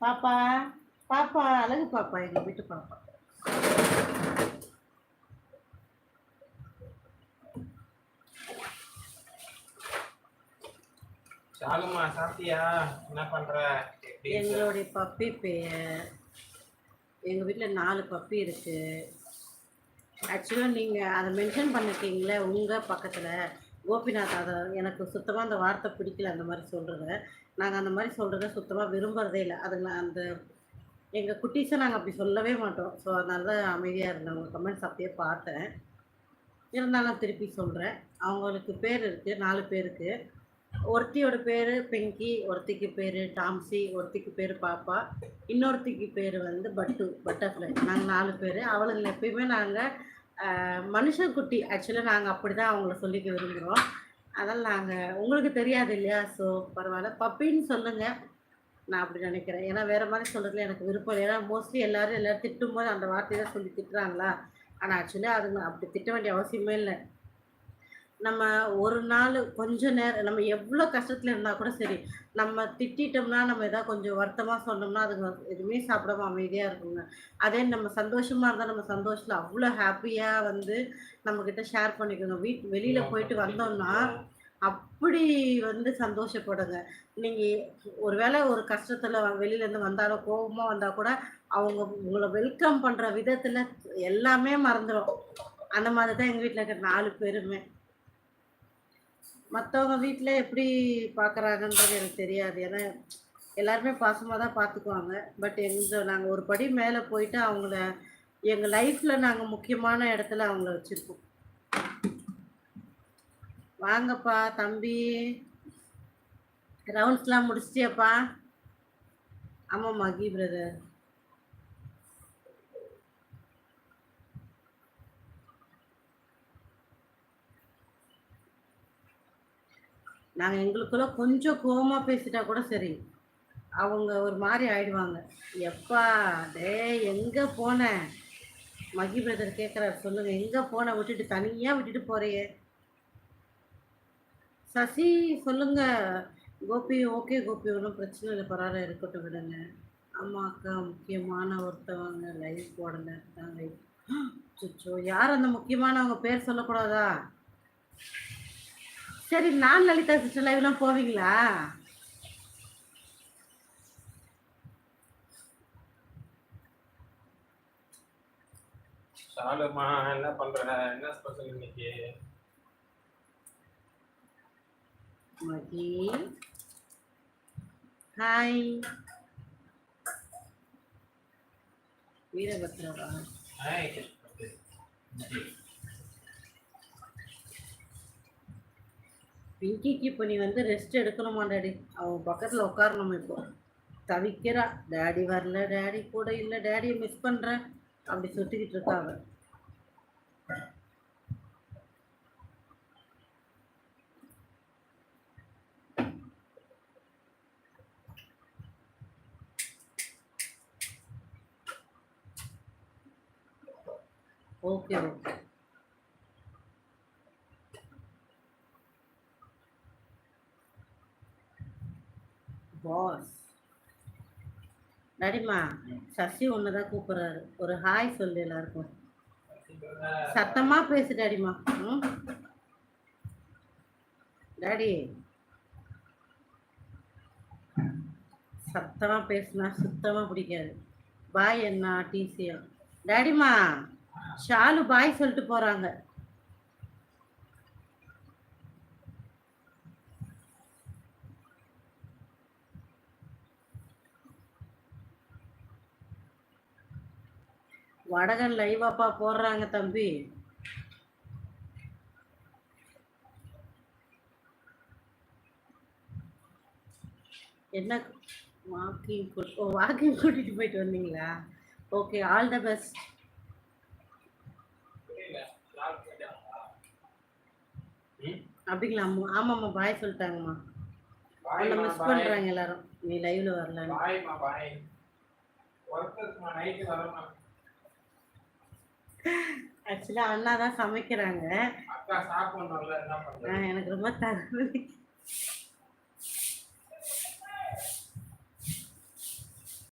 பாப்பா பாப்பா அழகு பாப்பா எங்க வீட்டு பாப்பா. சாலுமா சாப்பிட்டியா? என்ன பண்ற? எங்களுடைய பப்பி பெயர் எங்கள் வீட்டில் நாலு பப்பி இருக்கு. ஆக்சுவலாக நீங்கள் அதை மென்ஷன் பண்ணிருக்கீங்களே உங்கள் பக்கத்தில். கோபிநாத் அதை எனக்கு சுத்தமாக அந்த வார்த்தை பிடிக்கல அந்த மாதிரி சொல்கிறத நாங்கள் அந்த மாதிரி சொல்கிறத சுத்தமாக விரும்புகிறதே இல்லை. அதுங்க அந்த எங்கள் குட்டீஸை நாங்கள் அப்படி சொல்லவே மாட்டோம். ஸோ அதனால தான் அமைதியாக இருந்தேன் உங்கள் கமெண்ட்ஸ் அப்படியே பார்த்தேன். இருந்தாலும் திருப்பி சொல்கிறேன் அவங்களுக்கு பேர் இருக்குது நாலு பேருக்கு. ஒருத்தியோட பேர் பிங்கி ஒருத்திக்கு பேர் டாம்சி ஒருத்திக்கு பேர் பாப்பா இன்னொருத்திக்கு பேர் வந்து பட்டு பட்டர்ஃப்ளை. நாங்கள் நாலு பேர். அவளுங்களை எப்பயுமே நாங்கள் மனுஷன் குட்டி. ஆக்சுவலாக நாங்கள் அப்படி தான் அவங்கள சொல்லிக்க விரும்புகிறோம் அதெல்லாம் நாங்கள் உங்களுக்கு தெரியாது இல்லையா? ஸோ பரவாயில்ல. பப்பின்னு சொல்லுங்கள் நான் அப்படி நினைக்கிறேன். ஏன்னா வேறு மாதிரி சொல்கிறதுல எனக்கு விருப்பம் இல்லை. ஏன்னா மோஸ்ட்லி எல்லோரும் எல்லோரும் திட்டும்போது அந்த வார்த்தையை தான் சொல்லி திட்டுறாங்களா? ஆனால் ஆக்சுவலி அதுங்க அப்படி திட்ட வேண்டிய அவசியமே இல்லை. நம்ம ஒரு நாள் கொஞ்ச நேரம் நம்ம எவ்வளோ கஷ்டத்தில் இருந்தால் கூட சரி நம்ம திட்டிட்டோம்னா நம்ம எதாவது கொஞ்சம் வருத்தமாக சொன்னோம்னா அதுங்க எதுவுமே சாப்பிடாம அமைதியாக இருக்குங்க. அதே நம்ம சந்தோஷமாக இருந்தால் நம்ம சந்தோஷத்தில் அவ்வளோ ஹாப்பியாக வந்து நம்மக்கிட்ட ஷேர் பண்ணிக்கோங்க. வீட் வெளியில் போயிட்டு வந்தோம்னா அப்படி வந்து சந்தோஷப்படுங்க. நீங்கள் ஒருவேளை ஒரு கஷ்டத்தில் வெளியிலேருந்து வந்தாலும் கோபமாக வந்தால் கூட அவங்க உங்களை வெல்கம் பண்ணுற விதத்தில் எல்லாமே மறந்துடும் அந்த மாதிரி தான் எங்கள் வீட்டில் இருக்கிற நாலு பேருமே. மற்றவங்க வீட்டில் எப்படி பார்க்குறாங்கன்றது எனக்கு தெரியாது. ஏன்னா எல்லாருமே பாசமாக தான் பார்த்துக்குவாங்க பட் எங்கள் நாங்கள் ஒரு படி மேலே போயிட்டு அவங்கள எங்கள் லைஃப்பில் நாங்கள் முக்கியமான இடத்துல அவங்கள வச்சுருக்கோம் வாங்கப்பா தம்பி. ரவுண்ட்ஸ்லாம் முடிச்சிட்டியாப்பா? ஆமாம் மகி பிரதர் நாங்கள் எங்களுக்குள்ள கொஞ்சம் கோபமாக பேசிட்டா கூட சரி. அவங்க ஒரு மாதிரி ஆயிடுவாங்க. எப்பா டே எங்கே போன? மகி பிரதர் கேட்குறாரு சொல்லுங்கள் எங்கே போன? விட்டுட்டு தனியாக விட்டுட்டு போறியே. சசி சொல்லுங்க. கோபி ஓகே கோபி ஒன்றும் பிரச்சனை இல்லை பரவாயில்ல இருக்கட்டும் விடுங்க. ஆமாம் அக்கா முக்கியமான ஒருத்தவங்க லைவ் போடல இருக்காங்க. சுச்சோ யார் அந்த முக்கியமானவங்க பேர் சொல்லக்கூடாதா? சரி நான் லலிதா சிஸ்டர் லைவ்லாம் போவீங்களா? சாலுமா என்ன பண்ற? என்ன ஸ்பெஷல் இன்னைக்கு? மகி ஹாய் வீரபத்ரவா. ஹாய் பிங்கிக்கு இப்போ நீ வந்து ரெஸ்ட் எடுக்கணுமா டாடி அவன் பக்கத்தில் உட்காரணும் இப்போ? தவிக்கிறா. டேடி வரல டேடி கூட இல்லை டேடியை மிஸ் பண்ணுறேன் அப்படி சுற்றிக்கிட்டு இருக்கா ஓகே ஓகே பாஸ் டாடிம்மா சசி ஒன்று தான் கூப்பிட்றாரு. ஒரு ஹாய் சொல்லு எல்லாருக்கும். சத்தமாக பேசு டாடிம்மா ம்? டாடி. சத்தமாக பேசுனா சுத்தமாக பிடிக்காது. பாய் என்ன டிசிஎம் டாடிம்மா ஷாலு பாய் சொல்லிட்டு போகிறாங்க வடகன் லைவாப்பா போடுறாங்க தம்பி. என்ன வாக்கிங் ஓ வாக்கிங் கூட்டிட்டு போயிட்டு வந்தீங்களா? ஓகே ஆல் த பெஸ்ட் அப்படிங்களா? ஆமாம்மா பாய் சொல்லிட்டாங்கம்மா. பாய்மா மிஸ் பாய் பண்றாங்க எல்லாரும். நீ லைவ்ல வரலன்னு. ஆக்சுவலா அண்ணா தான் சமைக்கிறாங்க எனக்கு ரொம்ப தலைவலி